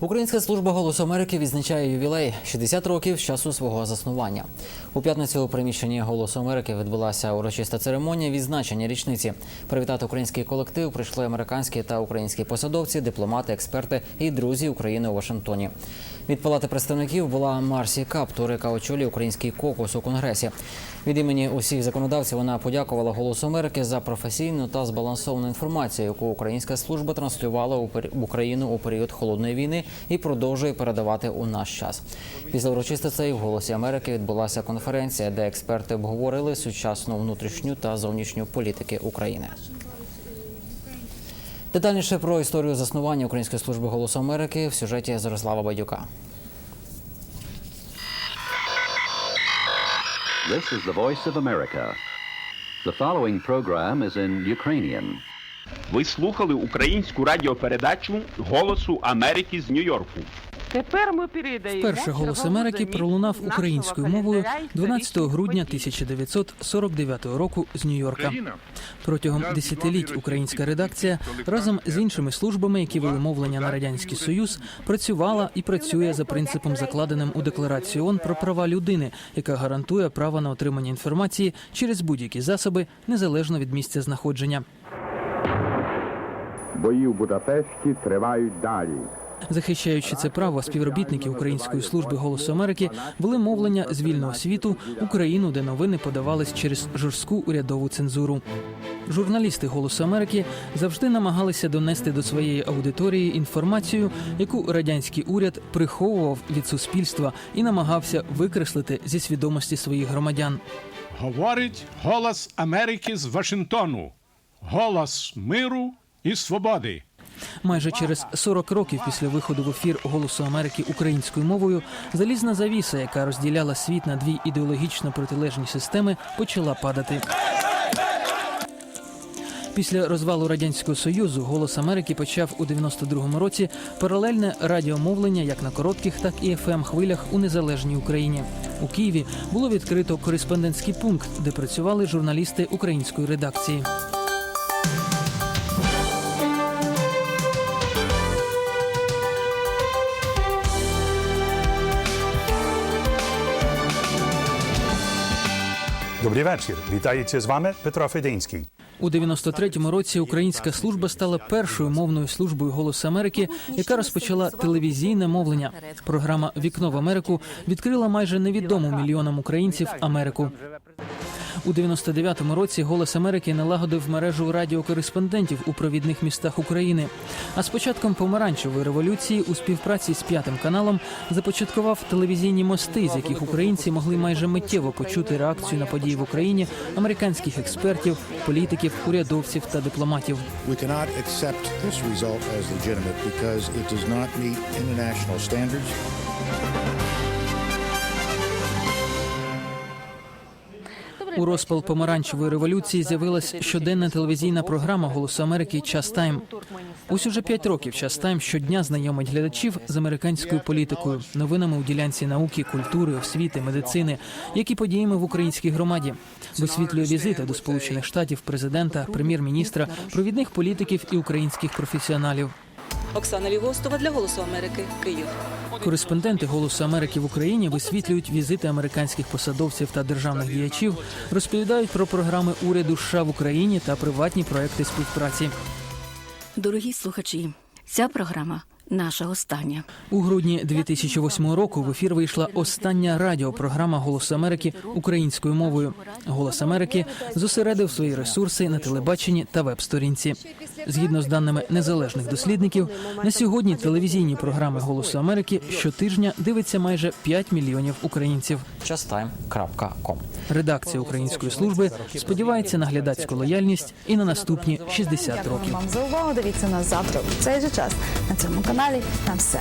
Українська служба голосу Америки відзначає ювілей 60 років з часу свого заснування. У п'ятницю у приміщенні Голосу Америки відбулася урочиста церемонія відзначення річниці. Привітати український колектив прийшли американські та українські посадовці, дипломати, експерти і друзі України у Вашингтоні. Від палати представників була Марсі Каптур, яка очолює український кокус у конгресі. Від імені усіх законодавців вона подякувала Голосу Америки за професійну та збалансовану інформацію, яку українська служба транслювала в Україну у період холодної війни і продовжує передавати у наш час. Після урочистостей в голосі Америки відбулася конференція, де експерти обговорили сучасну внутрішню та зовнішню політики України. Детальніше про історію заснування Української служби голосу Америки в сюжеті Зорислава Бадюка. This is the voice of America. The following program is in Ukrainian. Ви слухали українську радіопередачу Голосу Америки з Нью-Йорку. Тепер ми передаємо Вперше голос Америки пролунав українською мовою календаря 12 історичних грудня подій. 1949 року з Нью-Йорка. Протягом десятиліть українська редакція разом з іншими службами, які вели мовлення на радянський союз, працювала і працює за принципом, закладеним у декларацію ООН про права людини, яка гарантує право на отримання інформації через будь-які засоби незалежно від місця знаходження. Бої в Будапешті тривають далі. Захищаючи це право, співробітники Української служби голосу Америки вели мовлення з вільного світу Україну, де новини подавались через жорстку урядову цензуру. Журналісти Голосу Америки завжди намагалися донести до своєї аудиторії інформацію, яку радянський уряд приховував від суспільства і намагався викреслити зі свідомості своїх громадян. Говорить голос Америки з Вашингтону. Голос миру і свободи. Майже через 40 років після виходу в ефір Голосу Америки українською мовою залізна завіса, яка розділяла світ на дві ідеологічно протилежні системи, почала падати. Після розвалу радянського союзу голос Америки почав у 92-му році паралельне радіомовлення як на коротких, так і fm хвилях у незалежній Україні. У Києві було відкрито кореспондентський пункт, де працювали журналісти української редакції. Добрий вечір. Вітається з вами Петро Фединський. У 93-му році українська служба стала першою мовною службою «Голос Америки», яка розпочала телевізійне мовлення. Програма Вікно в Америку відкрила майже невідому мільйонам українців Америку. У 99-му році Голос Америки налагодив мережу радіокореспондентів у провідних містах України. А з початком помаранчевої революції у співпраці з п'ятим каналом започаткував телевізійні мости, з яких українці могли майже миттєво почути реакцію на події в Україні американських експертів, політиків, урядовців та дипломатів. Because it does not meet international standards. У розпал помаранчевої революції з'явилась щоденна телевізійна програма Голосу Америки Час Тайм. Ось уже п'ять років час Тайм щодня знайомить глядачів з американською політикою, новинами у ділянці науки, культури, освіти, медицини, як і подіями в українській громаді. Висвітлює візити до Сполучених Штатів президента, прем'єр-міністра, провідних політиків і українських професіоналів. Оксана Лігостова для Голосу Америки, Київ. Кореспонденти Голосу Америки в Україні висвітлюють візити американських посадовців та державних діячів, розповідають про програми уряду США в Україні та приватні проекти співпраці. Дорогі слухачі, ця програма наша остання. У грудні 2008 року в ефір вийшла остання радіопрограма Голос Америки українською мовою. Голос Америки зосередив свої ресурси на телебаченні та веб-сторінці. Згідно з даними незалежних дослідників, на сьогодні телевізійні програми Голосу Америки щотижня дивиться майже 5 мільйонів українців. Частайм.ком Редакція української служби сподівається на глядацьку лояльність і на наступні 60 років. Вам за увагу. Дивіться нас завтра в цей же час на цьому каналі. На все.